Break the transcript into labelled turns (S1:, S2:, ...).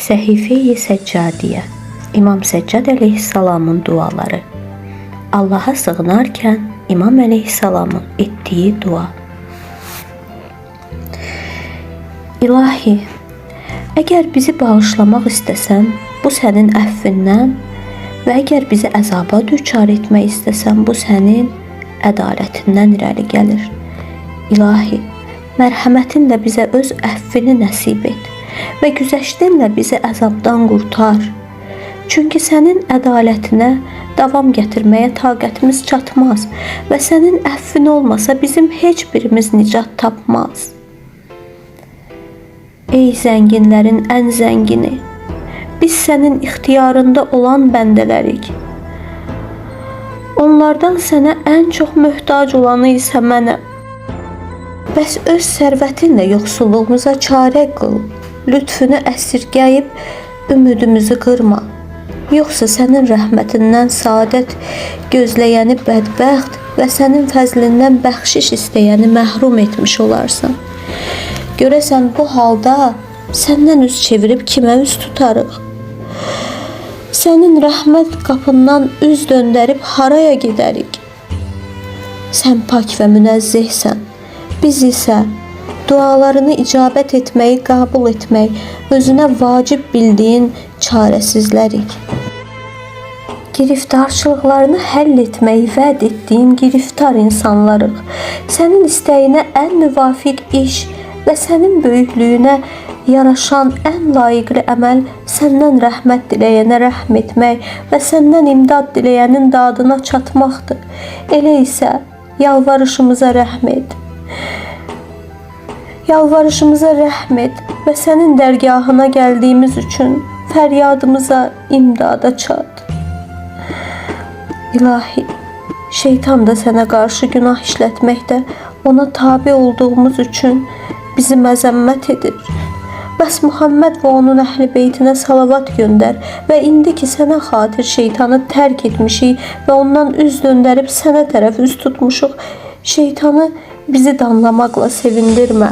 S1: Səhife-i Səccadiyə İmam Səccad əleyhissalamın duaları. Allaha sığınarkən İmam əleyhissalamın etdiyi dua. İlahi, əgər bizi bağışlamaq istəsən, bu sənin əfvindən və əgər bizi əzaba düçar etmək istəsən, bu sənin ədalətindən irəli gəlir. İlahi, mərhəmətinlə bizə öz əffini nəsib et və güzəştinlə bizi əzabdan qurtar. Çünki sənin ədalətinə davam gətirməyə taqətimiz çatmaz və sənin əffin olmasa bizim heç birimiz nicat tapmaz. Ey zənginlərin ən zəngini, biz sənin ixtiyarında olan bəndələrik. Onlardan sənə ən çox möhtac olanı isə mənəm. Bəs öz sərvətinlə yoxsulluğumuza çarə qıl. Lütfünü əsirgəyib ümidimizi qırma. Yoxsa sənin rəhmətindən saadət gözləyəni bədbəxt və sənin fəzlindən bəxşiş istəyəni məhrum etmiş olarsan. Görəsən bu halda səndən üz çevirib kimə üz tutarıq? Sənin rəhmət qapından üz döndərib haraya gedərik? Sən pak və münezzehsən. Biz isə dualarını icabət etməyi qəbul etmək, özünə vacib bildiyin çarəsizlərik. Giriftarçılıqlarını həll etməyi vəd etdiyin giriftar insanlarıq. Sənin istəyinə ən müvafiq iş və sənin böyüklüyünə yaraşan ən layiqli əməl səndən rəhmət diləyənə rəhm etmək və səndən imdad diləyənin dadına çatmaqdır. Elə isə yalvarışımıza rəhm et. Yalvarışımıza rəhm et və sənin dərgahına gəldiyimiz üçün fəryadımıza imdada çat. İlahi, şeytan da sənə qarşı günah işlətməkdə ona tabe olduğumuz üçün bizi məzəmmət edir. Bəs Muhammed və onun əhli beytinə salavat göndər və indi ki sənə xatir şeytanı tərk etmişik və ondan üz döndərib sənə tərəf üz tutmuşuq, şeytanı bizi danlamaqla sevindirmə.